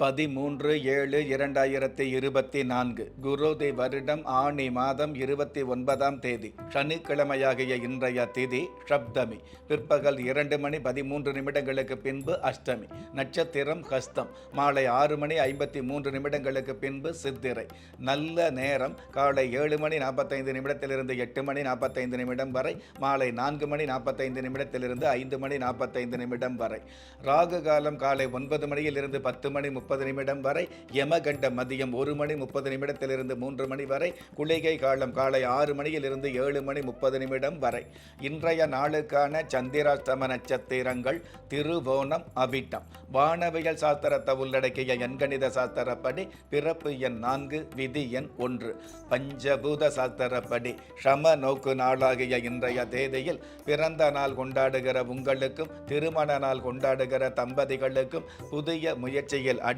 பதிமூன்று ஏழு இரண்டாயிரத்தி இருபத்தி நான்கு குருதி வருடம் ஆணி மாதம் இருபத்தி ஒன்பதாம் தேதி சனிக்கிழமையாகிய இன்றைய திதி சப்தமி பிற்பகல் இரண்டு மணி பதிமூன்று நிமிடங்களுக்கு பின்பு அஷ்டமி நட்சத்திரம் ஹஸ்தம் மாலை ஆறு மணி ஐம்பத்தி மூன்று நிமிடங்களுக்கு பின்பு சித்திரை நல்ல நேரம் காலை ஏழு மணி நாற்பத்தைந்து நிமிடத்திலிருந்து எட்டு மணி நாற்பத்தைந்து நிமிடம் வரை மாலை நான்கு மணி நாற்பத்தைந்து நிமிடத்திலிருந்து ஐந்து மணி நாற்பத்தைந்து நிமிடம் வரை ராகு காலம் காலை ஒன்பது மணியிலிருந்து பத்து மணி முப்பது முப்பது நிமிடம் வரை யமகண்ட மதியம் ஒரு மணி முப்பது நிமிடத்திலிருந்து மூன்று மணி வரை குளிகை காலம் காலை ஆறு மணியிலிருந்து ஏழு மணி முப்பது நிமிடம் வரை. இன்றைய நாளுக்கான சந்திராஷ்டம நட்சத்திரங்கள் திருவோணம் அவிட்டம். வானவியல் சாஸ்திரத்தை உள்ளடக்கிய எண்கணித சாஸ்திரப்படி பிறப்பு எண் நான்கு விதி எண் ஒன்று. பஞ்சபூத சாஸ்திரப்படி ஷம நோக்கு நாளாகிய இன்றைய தேதியில் பிறந்த நாள் கொண்டாடுகிற உங்களுக்கும் திருமண நாள் கொண்டாடுகிற தம்பதிகளுக்கும் புதிய முயற்சியில் அடி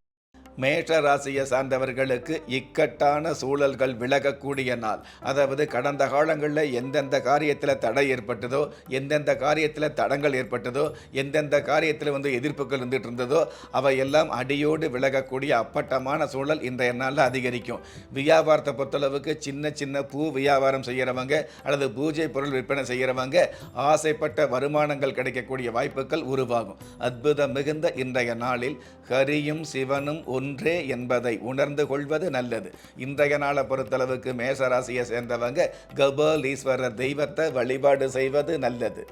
மேஷ ராசியை சார்ந்தவர்களுக்கு இக்கட்டான சூழல்கள் விலகக்கூடிய நாள். அதாவது கடந்த காலங்களில் எந்தெந்த காரியத்தில் தடை ஏற்பட்டதோ எந்தெந்த காரியத்தில் தடங்கள் ஏற்பட்டதோ எந்தெந்த காரியத்தில் வந்து எதிர்ப்புகள் இருந்துட்டு இருந்ததோ அவையெல்லாம் அடியோடு விலகக்கூடிய அப்பட்டமான சூழல் இன்றைய நாளில் அதிகரிக்கும். வியாபாரத்தை பொறுத்தளவுக்கு சின்ன சின்ன பூ வியாபாரம் செய்கிறவங்க அல்லது பூஜை பொருள் விற்பனை செய்கிறவங்க ஆசைப்பட்ட வருமானங்கள் கிடைக்கக்கூடிய வாய்ப்புகள் உருவாகும். அற்புதம் மிகுந்த இன்றைய நாளில் ஹரியும் சிவனும் ஒன்று என்பதை உணர்ந்து கொள்வது நல்லது. இன்றைய நாளை பொறுத்தளவுக்கு மேசராசியை சேர்ந்தவங்க கபாலீஸ்வரர் தெய்வத்தை வழிபாடு செய்வது நல்லது.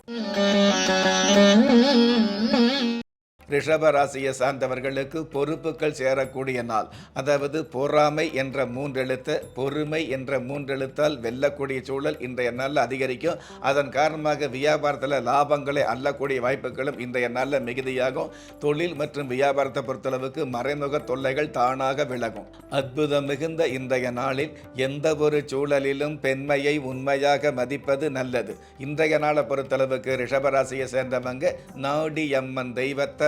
ரிஷப ராசியை சார்ந்தவர்களுக்கு பொறுப்புகள் சேரக்கூடிய நாள். அதாவது பொறாமை என்ற மூன்றெழுத்து பொறுமை என்ற மூன்றெழுத்தால் வெல்லக்கூடிய சூழல் இன்றைய நாளில் அதிகரிக்கும். அதன் காரணமாக வியாபாரத்தில் லாபங்களை அள்ளக்கூடிய வாய்ப்புகளும் இன்றைய நாளில் மிகுதியாகும். தொழில் மற்றும் வியாபாரத்தை பொறுத்தளவுக்கு மறைமுக தொல்லைகள் தானாக விலகும். அற்புதம் மிகுந்த இன்றைய நாளில் எந்த ஒரு சூழலிலும் பெண்மையை உண்மையாக மதிப்பது நல்லது. இன்றைய நாளை பொறுத்தளவுக்கு ரிஷபராசியை சேர்ந்தவங்க நாடி அம்மன் தெய்வத்தை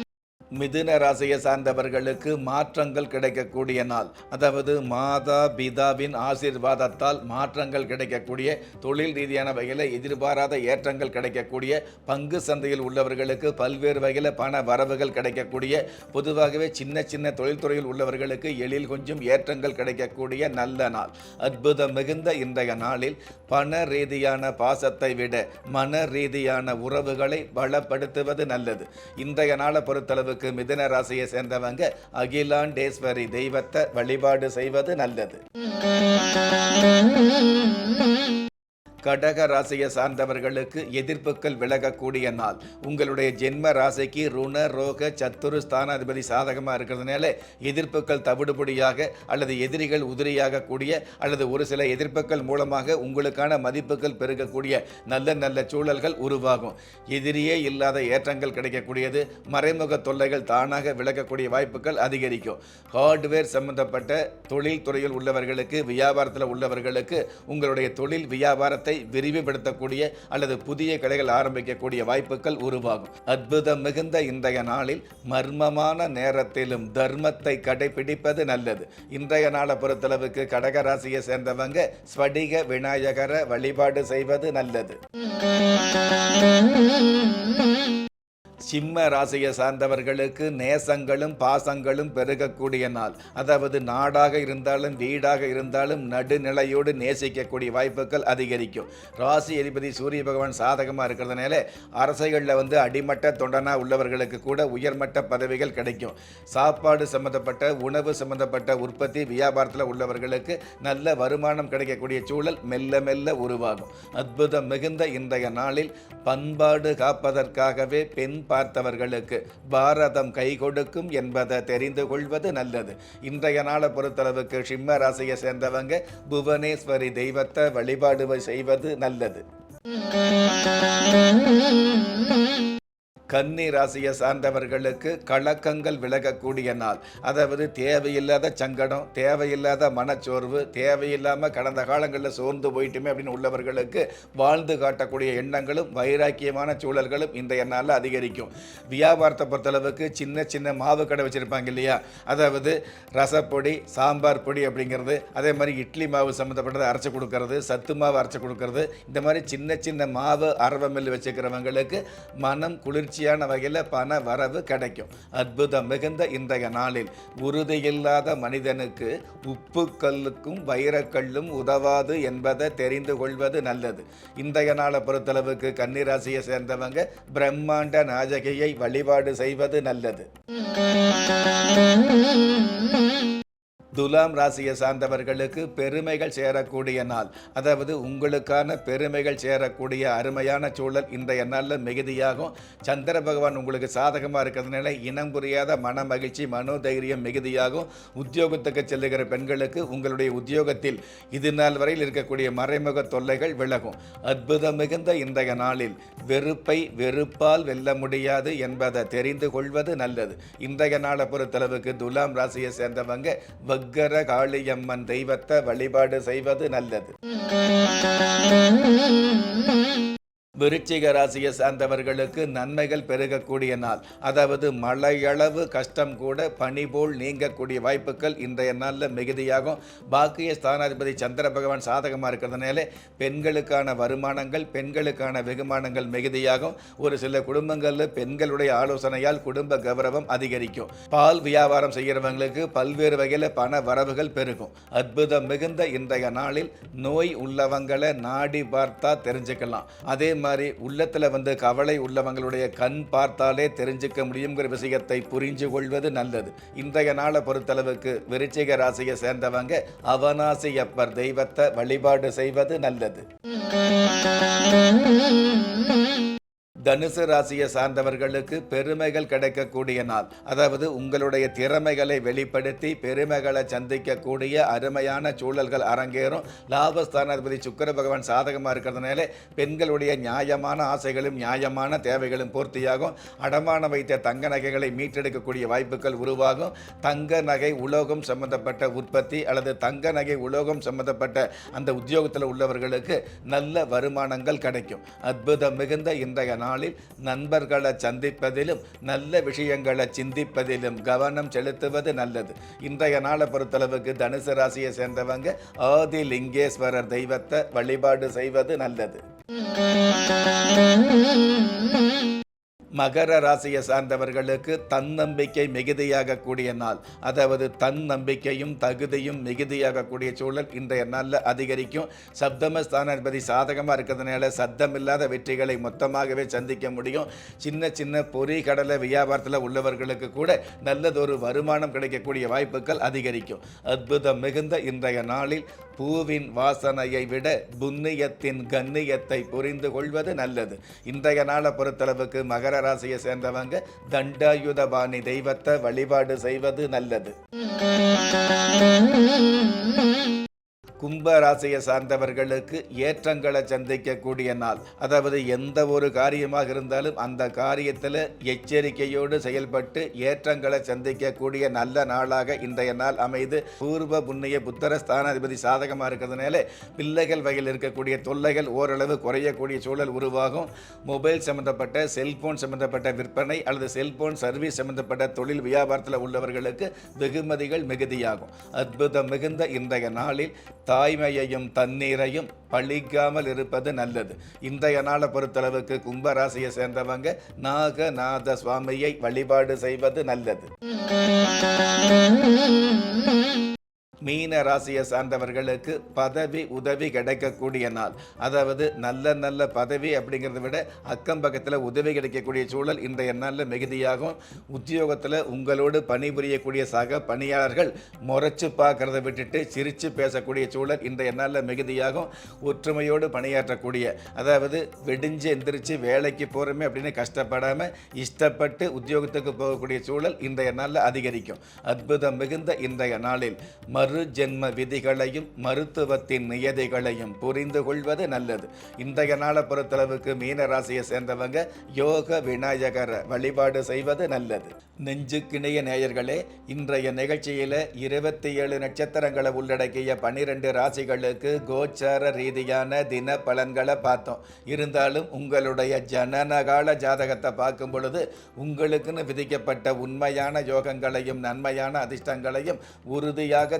மிதுன ராசியை சார்ந்தவர்களுக்கு மாற்றங்கள் கிடைக்கக்கூடிய நாள். அதாவது மாதா பிதாவின் ஆசீர்வாதத்தால் மாற்றங்கள் கிடைக்கக்கூடிய தொழில் ரீதியான வகையில் எதிர்பாராத ஏற்றங்கள் கிடைக்கக்கூடிய பங்கு சந்தையில் உள்ளவர்களுக்கு பல்வேறு வகையில் பண வரவுகள் கிடைக்கக்கூடிய பொதுவாகவே சின்ன சின்ன தொழில்துறையில் உள்ளவர்களுக்கு எழில் கொஞ்சம் ஏற்றங்கள் கிடைக்கக்கூடிய நல்ல நாள். அற்புதம் மிகுந்த இன்றைய நாளில் பண ரீதியான பாசத்தை விட மன ரீதியான உறவுகளை பலப்படுத்துவது நல்லது. இன்றைய நாளை பொறுத்தளவுக்கு மிதன ராசியை சேர்ந்தவங்க அகிலாண்டேஸ்வரி தெய்வத்தை வழிபாடு செய்வது நல்லது. கடக ராசியை சார்ந்தவர்களுக்கு எதிர்ப்புகள் விலகக்கூடிய நாள். உங்களுடைய ஜென்ம ராசிக்கு ருண ரோக சத்துரு ஸ்தானாதிபதி சாதகமாக இருக்கிறதுனால எதிர்ப்புகள் தவிடுபடியாக அல்லது எதிரிகள் உதிரியாக கூடிய அல்லது ஒரு சில எதிர்ப்புகள் மூலமாக உங்களுக்கான மதிப்புகள் பெருகக்கூடிய நல்ல நல்ல சூழல்கள் உருவாகும். எதிரியே இல்லாத ஏற்றங்கள் கிடைக்கக்கூடியது. மறைமுக தொல்லைகள் தானாக விலகக்கூடிய வாய்ப்புகள் அதிகரிக்கும். ஹார்ட்வேர் சம்பந்தப்பட்ட தொழில் துறையில் உள்ளவர்களுக்கு வியாபாரத்தில் உள்ளவர்களுக்கு உங்களுடைய தொழில் வியாபாரத்தை விரிவுபடுத்தக்கூடிய அல்லது புதிய கடைகள் ஆரம்பிக்கக்கூடிய வாய்ப்புகள் உருவாகும். அற்புதம் மிகுந்த இன்றைய நாளில் மர்மமான நேரத்திலும் தர்மத்தை கடைபிடிப்பது நல்லது. இன்றைய நாளை பொறுத்தளவுக்கு கடகராசியை சேர்ந்தவங்க ஸ்வடிக விநாயகரை வழிபாடு செய்வது நல்லது. சிம்ம ராசியை சார்ந்தவர்களுக்கு நேசங்களும் பாசங்களும் பெருகக்கூடிய நாள். அதாவது நாடாக இருந்தாலும் வீடாக இருந்தாலும் நடுநிலையோடு நேசிக்கக்கூடிய வாய்ப்புகள் அதிகரிக்கும். ராசி அதிபதி சூரிய பகவான் சாதகமாக இருக்கிறதுனால அரசைகளில் வந்து அடிமட்ட தொண்டனா உள்ளவர்களுக்கு கூட உயர்மட்ட பதவிகள் கிடைக்கும். சாப்பாடு சம்பந்தப்பட்ட உணவு சம்பந்தப்பட்ட உற்பத்தி வியாபாரத்தில் உள்ளவர்களுக்கு நல்ல வருமானம் கிடைக்கக்கூடிய சூழல் மெல்ல மெல்ல உருவாகும். அற்புதம் மிகுந்த இன்றைய நாளில் பண்பாடு காப்பதற்காகவே பெண் பார்த்தவர்களுக்கு பாரதம் கை கொடுக்கும் என்பதை தெரிந்து கொள்வது நல்லது. இன்றைய நாளை பொறுத்தளவுக்கு சிம்ம ராசியை சேர்ந்தவங்க புவனேஸ்வரி தெய்வத்தை வழிபாடு செய்வது நல்லது. கன்னி ராசியை சார்ந்தவர்களுக்கு கலக்கங்கள் விலகக்கூடிய நாள். அதாவது தேவையில்லாத சங்கடம் தேவையில்லாத மனச்சோர்வு தேவையில்லாமல் கடந்த காலங்களில் சோர்ந்து போயிட்டுமே அப்படின்னு உள்ளவர்களுக்கு வாழ்ந்து காட்டக்கூடிய எண்ணங்களும் வைராக்கியமான சூழல்களும் இன்றைய நாளில் அதிகரிக்கும். வியாபாரத்தை பொறுத்தளவுக்கு சின்ன சின்ன மாவு கடை வச்சுருப்பாங்க இல்லையா? அதாவது ரசப்பொடி சாம்பார் பொடி அப்படிங்கிறது அதே மாதிரி இட்லி மாவு சம்மந்தப்பட்டதை அரைச்சி கொடுக்கறது சத்து மாவு அரைச்சி கொடுக்கறது இந்த மாதிரி சின்ன சின்ன மாவு அரவமில் வச்சுக்கிறவங்களுக்கு மனம் குளிர்ச்சி தொடர்ச்சியான வகையில் பண வரவு கிடைக்கும். அற்புதம் மிகுந்த இன்றைய நாளில் உறுதியில்லாத மனிதனுக்கு உப்பு கல்லுக்கும் வைரக்கல்லும் உதவாது என்பதை தெரிந்து கொள்வது நல்லது. இன்றைய நாளை பொறுத்தளவுக்கு கன்னிராசியை சேர்ந்தவங்க பிரம்மாண்ட நாஜகையை வழிபாடு செய்வது நல்லது. துலாம் ராசியை சார்ந்தவர்களுக்கு பெருமைகள் சேரக்கூடிய நாள். அதாவது உங்களுக்கான பெருமைகள் சேரக்கூடிய அருமையான சூழல் இன்றைய நாளில் மிகுதியாகும். சந்திர பகவான் உங்களுக்கு சாதகமாக இருக்கிறதுனால இனம் புரியாத மன மகிழ்ச்சி மனோதைரியம் மிகுதியாகும். உத்தியோகத்துக்கு செல்லுகிற பெண்களுக்கு உங்களுடைய உத்தியோகத்தில் இது நாள் வரையில் இருக்கக்கூடிய மறைமுக தொல்லைகள் விலகும். அற்புதம் மிகுந்த இன்றைய நாளில் வெறுப்பை வெறுப்பால் வெல்ல முடியாது என்பதை தெரிந்து கொள்வது நல்லது. இன்றைய நாளை பொறுத்தளவுக்கு துலாம் ராசியை சேர்ந்தவங்க அக்கர காளியம்மன் தெய்வத்தை வழிபாடு செய்வது நல்லது. விருச்சிக ராசியை சார்ந்தவர்களுக்கு நன்மைகள் பெருகக்கூடிய நாள். அதாவது மழையளவு கஷ்டம் கூட பனி போல் நீங்கக்கூடிய வாய்ப்புகள் இன்றைய நாளில் மிகுதியாகும். பாக்கிய ஸ்தானாதிபதி சந்திர பகவான் சாதகமாக இருக்கிறதுனால பெண்களுக்கான வருமானங்கள் பெண்களுக்கான வெகுமானங்கள் மிகுதியாகும். ஒரு சில குடும்பங்களில் பெண்களுடைய ஆலோசனையால் குடும்ப கௌரவம் அதிகரிக்கும். பால் வியாபாரம் செய்கிறவங்களுக்கு பல்வேறு வகையில் பண வரவுகள் பெருகும். அற்புதம் மிகுந்த இன்றைய நாளில் நோய் உள்ளவங்களை நாடி பார்த்தா தெரிஞ்சுக்கலாம். அதே மாதிரி உள்ளத்தில் வந்து கவலை உள்ளவங்களுடைய கண் பார்த்தாலே தெரிஞ்சுக்க முடியுங்கிற விஷயத்தை புரிஞ்சு கொள்வது நல்லது. இன்றைய நாளை பொறுத்தளவுக்கு விருச்சிக ராசியை சேர்ந்தவங்க அவனாசி அப்பர் தெய்வத்தை வழிபாடு செய்வது நல்லது. தனுசு ராசியை சார்ந்தவர்களுக்கு பெருமைகள் கிடைக்கக்கூடிய நாள். அதாவது உங்களுடைய திறமைகளை வெளிப்படுத்தி பெருமைகளை சந்திக்கக்கூடிய அருமையான சூழல்கள் அரங்கேறும். லாபஸ்தானாதிபதி சுக்கர பகவான் சாதகமாக இருக்கிறதுனால பெண்களுடைய நியாயமான ஆசைகளும் நியாயமான தேவைகளும் பூர்த்தியாகும். அடமான வைத்த தங்க நகைகளை மீட்டெடுக்கக்கூடிய வாய்ப்புகள் உருவாகும். தங்க நகை உலோகம் சம்பந்தப்பட்ட உற்பத்தி அல்லது தங்க நகை உலோகம் சம்பந்தப்பட்ட அந்த உத்தியோகத்தில் உள்ளவர்களுக்கு நல்ல வருமானங்கள் கிடைக்கும். அற்புதம் மிகுந்த இன்றைய நாளில் நண்பர்களை சந்திப்பதிலும் நல்ல விஷயங்களை சிந்திப்பதிலும் கவனம் செலுத்துவது நல்லது. இன்றைய நாளை பொறுத்தளவுக்கு தனுசு ராசியை சேர்ந்தவங்க ஆதி லிங்கேஸ்வரர் தெய்வத்தை வழிபாடு செய்வது நல்லது. மகர ராசியை சார்ந்தவர்களுக்கு தன்னம்பிக்கை மிகுதியாகக்கூடிய நாள். அதாவது தன்னம்பிக்கையும் தகுதியும் மிகுதியாகக்கூடிய சூழல் இன்றைய நாளில் அதிகரிக்கும். சப்தம ஸ்தானாதிபதி சாதகமாக இருக்கிறதுனால சத்தமில்லாத வெற்றிகளை மொத்தமாகவே சந்திக்க முடியும். சின்ன சின்ன பொறி கடலை வியாபாரத்தில் உள்ளவர்களுக்கு கூட நல்லதொரு வருமானம் கிடைக்கக்கூடிய வாய்ப்புகள் அதிகரிக்கும். அற்புதம் மிகுந்த இன்றைய நாளில் பூவின் வாசனையை விட புண்ணியத்தின் கண்ணியத்தை புரிந்து கொள்வது நல்லது. இன்றைய நாளை பொறுத்தளவுக்கு மகர ராசியை சேர்ந்தவங்க தண்டாயுதபாணி தெய்வத்தை வழிபாடு செய்வது நல்லது. கும்ப ராசியை சார்ந்தவர்களுக்கு ஏற்றங்களை சந்திக்கக்கூடிய நாள். அதாவது எந்த ஒரு காரியமாக இருந்தாலும் அந்த காரியத்தில் எச்சரிக்கையோடு செயல்பட்டு ஏற்றங்களை சந்திக்கக்கூடிய நல்ல நாளாக இன்றைய நாள் அமைது. பூர்வ புண்ணிய புத்தர ஸ்தானாதிபதி சாதகமாக இருக்கிறதுனால பிள்ளைகள் வகையில் இருக்கக்கூடிய தொல்லைகள் ஓரளவு குறையக்கூடிய சூழல் உருவாகும். மொபைல் சம்பந்தப்பட்ட செல்போன் சம்பந்தப்பட்ட விற்பனை அல்லது செல்போன் சர்வீஸ் சம்பந்தப்பட்ட தொழில் வியாபாரத்தில் உள்ளவர்களுக்கு வெகுமதிகள் மிகுதியாகும். அற்புதம் மிகுந்த இன்றைய நாளில் தாய்மையையும் தண்ணீரையும் பழிக்காமல் இருப்பது நல்லது. இன்றைய நாளை பொறுத்தளவுக்கு கும்பராசியை சேர்ந்தவங்க நாகநாத சுவாமியை வழிபாடு செய்வது நல்லது. மீன ராசியை சார்ந்தவர்களுக்கு பதவி உதவி கிடைக்கக்கூடிய நாள். அதாவது நல்ல நல்ல பதவி அப்படிங்கிறத விட அக்கம் பக்கத்தில் உதவி கிடைக்கக்கூடிய சூழல் இன்றைய நாளில் மிகுதியாகும். உத்தியோகத்தில் உங்களோடு பணிபுரியக்கூடிய சக பணியாளர்கள் முறைச்சு பார்க்கறத விட்டுட்டு சிரித்து பேசக்கூடிய சூழல் இன்றைய நாளில் மிகுதியாகும். ஒற்றுமையோடு பணியாற்றக்கூடிய அதாவது வெடிஞ்சு எந்திரிச்சு வேலைக்கு போகிறோமே அப்படின்னு கஷ்டப்படாமல் இஷ்டப்பட்டு உத்தியோகத்துக்கு போகக்கூடிய சூழல் இன்றைய நாளில் அதிகரிக்கும். அற்புதம் மிகுந்த இன்றைய நாளில். மறு ஜென்ம விதிகளையும் மருத்துவத்தின் நியதிகளையும் புரிந்து கொள்வது நல்லது. இன்றைய நாளை பொறுத்தளவுக்கு மீன ராசியை சேர்ந்தவங்க யோக விநாயகரை வழிபாடு செய்வது நல்லது. நெஞ்சுக்கிணைய நேயர்களே இன்றைய நிகழ்ச்சியில் இருபத்தி ஏழு நட்சத்திரங்களை உள்ளடக்கிய பனிரெண்டு ராசிகளுக்கு கோச்சார ரீதியான தின பலன்களை பார்த்தோம். இருந்தாலும் உங்களுடைய ஜனனகால ஜாதகத்தை பார்க்கும் பொழுது உங்களுக்குன்னு விதிக்கப்பட்ட உண்மையான யோகங்களையும் நன்மையான அதிர்ஷ்டங்களையும் உறுதியாக